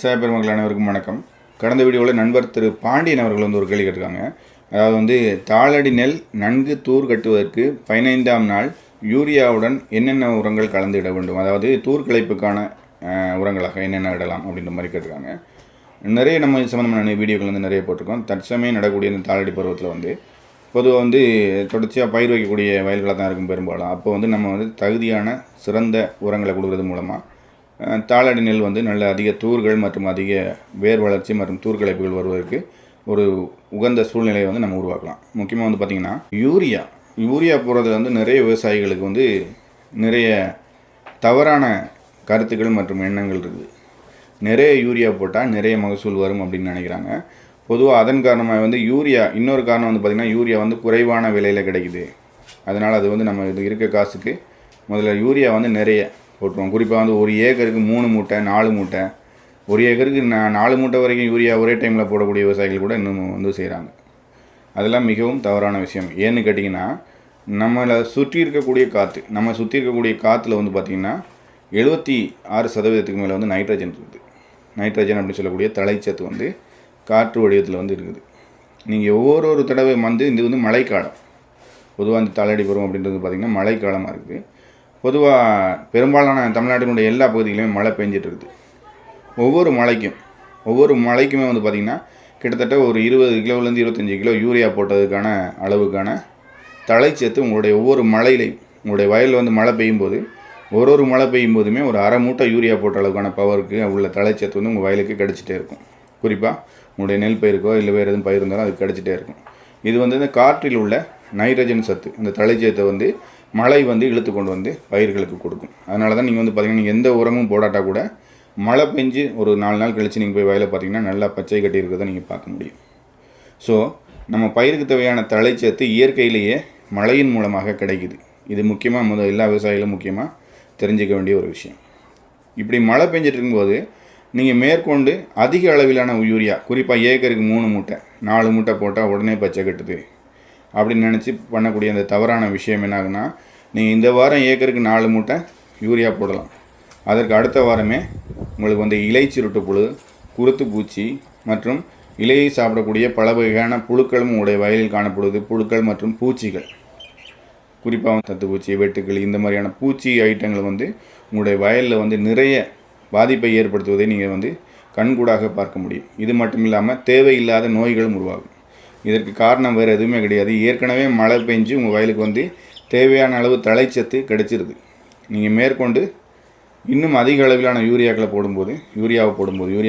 விவசாய பெருமக்கள் அனைவருக்கும் வணக்கம். கடந்த வீடியோவில் நண்பர் திரு பாண்டியன் அவர்கள் வந்து ஒரு கேள்வி கேட்டிருக்காங்க. அதாவது வந்து தாளடி நெல் நன்கு தூர் கட்டுவதற்கு பதினைந்தாம் நாள் யூரியாவுடன் என்னென்ன உரங்கள் கலந்து இட வேண்டும்? அதாவது தூர் கிளைப்புக்கான உரங்களாக என்னென்ன இடலாம் அப்படின்ற மாதிரி கேட்டிருக்காங்க. நிறைய நம்ம சம்மந்தமான வீடியோக்கள் வந்து நிறைய போட்டிருக்கோம். தற்சமயம் நடக்கக்கூடிய இந்த தாளடி பருவத்தில் வந்து பொதுவாக வந்து தொடர்ச்சியாக பயிர் வைக்கக்கூடிய வயல்களாக தான் இருக்கும் பெரும்பாலும். அப்போ வந்து நம்ம வந்து தகுதியான சிறந்த உரங்களை கொடுக்குறது மூலமாக தாளடி நெல் வந்து நல்ல அதிக தூர்கள் மற்றும் அதிக வேர் வளர்ச்சி மற்றும் தூர்களைப்புகள் வருவதற்கு ஒரு உகந்த சூழ்நிலையை வந்து நம்ம உருவாக்கலாம். முக்கியமாக வந்து பார்த்திங்கன்னா யூரியா. யூரியா போடுறதுல வந்து நிறைய விவசாயிகளுக்கு வந்து நிறைய தவறான கருத்துக்கள் மற்றும் எண்ணங்கள் இருக்குது. நிறைய யூரியா போட்டால் நிறைய மகசூல் வரும் அப்படின்னு நினைக்கிறாங்க. பொதுவாக அதன் காரணமாக வந்து யூரியா இன்னொரு காரணம் வந்து பார்த்திங்கன்னா யூரியா வந்து குறைவான விலையில் கிடைக்குது. அதனால் அது வந்து நம்ம இது இருக்க காசுக்கு முதல்ல யூரியா வந்து நிறைய போட்டுருவோம். குறிப்பாக வந்து ஒரு ஏக்கருக்கு மூணு மூட்டை நாலு மூட்டை. ஒரு ஏக்கருக்கு நா- நாலு மூட்டை வரைக்கும் யூரியா ஒரே டைமில் போடக்கூடிய விவசாயிகள் கூட இன்னும் வந்து செய்கிறாங்க அதெல்லாம் மிகவும் தவறான விஷயம். ஏன்னு கேட்டிங்கன்னா நம்மளை சுற்றி இருக்கக்கூடிய காற்று நம்ம சுற்றி இருக்கக்கூடிய காற்றுல வந்து பார்த்திங்கன்னா எழுபத்தி ஆறு சதவீதத்துக்கு மேலே வந்து நைட்ரஜன் இருக்குது. நைட்ரஜன் அப்படின்னு சொல்லக்கூடிய தழைச்சத்து வந்து காற்று வடிவத்தில் வந்து இருக்குது. நீங்கள் ஒவ்வொரு ஒரு தடவை வந்து இது வந்து மழைக்காலம். பொதுவாக இந்த தலையடி பருவம் அப்படின்றது பார்த்திங்கன்னா மழைக்காலமாக இருக்குது. பொதுவாக பெரும்பாலான தமிழ்நாட்டினுடைய எல்லா பகுதிகளிலுமே மழை பெஞ்சிட்ருக்குது. ஒவ்வொரு மலைக்கும் ஒவ்வொரு மலைக்குமே வந்து பார்த்திங்கன்னா கிட்டத்தட்ட ஒரு இருபது கிலோலேருந்து இருபத்தஞ்சி கிலோ யூரியா போட்டதுக்கான அளவுக்கான தழைச்சத்து உங்களுடைய ஒவ்வொரு மலையிலையும் உங்களுடைய வயலில் வந்து மழை பெய்யும் போது ஒரு ஒரு மழை பெய்யும் போதுமே ஒரு அரை மூட்டை யூரியா போட்ட அளவுக்கான பவருக்கு உள்ள தழைச்சத்து வந்து உங்கள் வயலுக்கு கிடச்சிட்டே இருக்கும். குறிப்பாக உங்களுடைய நெல் பயிருக்கோ இல்லை வேறு எதுவும் பயிர் இருந்தாலும் அது கிடச்சிட்டே இருக்கும். இது வந்து இந்த காற்றில் உள்ள நைட்ரஜன் சத்து இந்த தழைச்சத்தை வந்து மழை வந்து இழுத்து கொண்டு வந்து பயிர்களுக்கு கொடுக்கும். அதனால தான் நீங்கள் வந்து பார்த்தீங்கன்னா நீங்கள் எந்த உரமும் போடாட்டா கூட மழை பெஞ்சு ஒரு நாலு நாள் கழித்து நீங்கள் போய் வயலை பார்த்தீங்கன்னா நல்லா பச்சை கட்டி இருக்கிறத நீங்கள் பார்க்க முடியும். ஸோ நம்ம பயிருக்கு தேவையான தழைச்சத்து இயற்கையிலேயே மழையின் மூலமாக கிடைக்குது. இது முக்கியமாக முதல் எல்லா விவசாயிகளும் முக்கியமாக தெரிஞ்சுக்க வேண்டிய ஒரு விஷயம். இப்படி மழை பெஞ்சிட்டு இருக்கும்போது நீங்கள் மேற்கொண்டு அதிக அளவிலான யூரியா குறிப்பாக ஏக்கருக்கு மூணு மூட்டை நாலு மூட்டை போட்டால் உடனே பச்சை கட்டுது. அப்படின்னு நினச்சி பண்ணக்கூடிய அந்த தவறான விஷயம் என்ன ஆகுன்னா நீங்கள் இந்த வாரம் ஏக்கருக்கு நாலு மூட்டை யூரியா போடலாம். அதற்கு அடுத்த வாரமே உங்களுக்கு வந்து இலை சுருட்டு புழு குருத்து பூச்சி மற்றும் இலையை சாப்பிடக்கூடிய பல வகையான புழுக்களும் உங்களுடைய வயலில் காணப்படுவது புழுக்கள் மற்றும் பூச்சிகள். குறிப்பாக தத்துப்பூச்சி வெட்டுக்கள் இந்த மாதிரியான பூச்சி ஐட்டங்கள் வந்து உங்களுடைய வயலில் வந்து நிறைய பாதிப்பை ஏற்படுத்துவதை நீங்கள் வந்து கண்கூடாக பார்க்க முடியும். இது மட்டும் இல்லாமல் தேவையில்லாத நோய்களும் உருவாகும். இதற்கு காரணம் வேறு எதுவுமே கிடையாது. ஏற்கனவே மழை பெஞ்சு உங்கள் வயலுக்கு வந்து தேவையான அளவு தழைச்சத்து கிடைச்சிருது. நீங்கள் மேற்கொண்டு இன்னும் அதிக அளவிலான யூரியாக்களை போடும்போது யூரியாவை போடும்போது யூரியா